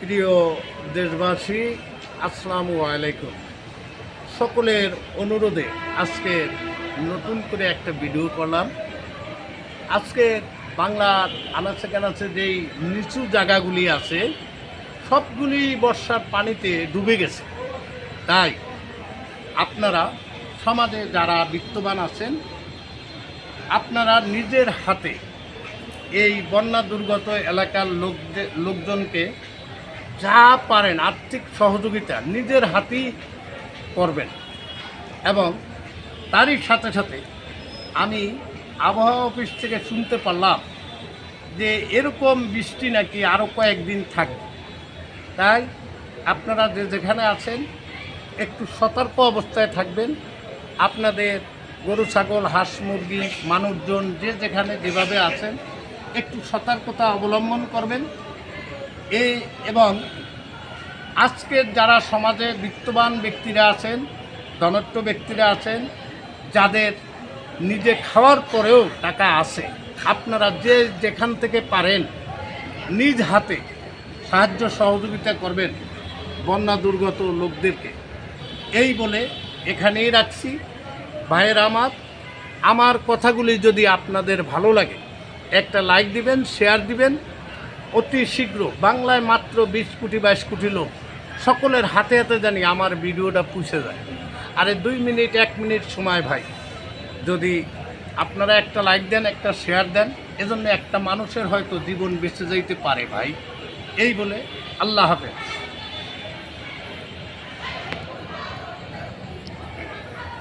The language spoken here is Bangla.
প্রিয় দেশবাসী, আসসালামু আলাইকুম। সকলের অনুরোধে আজকে নতুন করে একটা ভিডিও করলাম। আজকে বাংলার আনাচে কানাচে যেই নিচু জায়গাগুলি আছে, সবগুলি বর্ষার পানিতে ডুবে গেছে। তাই আপনারা, সমাজে যারা বিত্তবান আছেন, আপনারা নিজের হাতে এই বন্যা দুর্গত এলাকার লোকদের লোকজনকে যা পারেন আর্থিক সহযোগিতা নিজের হাতেই করবেন। এবং তারই সাথে সাথে আমি আবহাওয়া অফিস থেকে শুনতে পারলাম যে এরকম বৃষ্টি নাকি আরও কয়েকদিন থাকবে। তাই আপনারা যে যেখানে আছেন একটু সতর্ক অবস্থায় থাকবেন। আপনাদের গরু, ছাগল, হাঁস, মুরগি, মানুষজন যে যেখানে যেভাবে আছেন একটু সতর্কতা অবলম্বন করবেন। এই এবং আজকের যারা সমাজে বিত্তবান ব্যক্তিরা আছেন ধনট্য ব্যক্তিরা আছেন, যাদের নিজে খাওয়ার পরেও টাকা আছে, আপনারা যে যেখান থেকে পারেন, নিজ হাতে সাহায্য সহযোগিতা করবেন বন্যা দুর্গত লোকদেরকে। এই বলে এখানেই রাখছি। ভাইয়ের আমার আমার কথাগুলি যদি আপনাদের ভালো লাগে, একটা লাইক দিবেন শেয়ার দিবেন অতি শীঘ্র বাংলায় মাত্র বিশ কোটি, বাইশ কোটি লোক সকলের হাতে হাতে জানি আমার ভিডিওটা পুষে যায়। আরে দুই মিনিট, এক মিনিট সময় ভাই। যদি আপনারা একটা লাইক দেন, একটা শেয়ার দেন, এজন্য একটা মানুষের হয়তো জীবন বেঁচে যাইতে পারে ভাই। এই বলে আল্লাহ হাফেজ।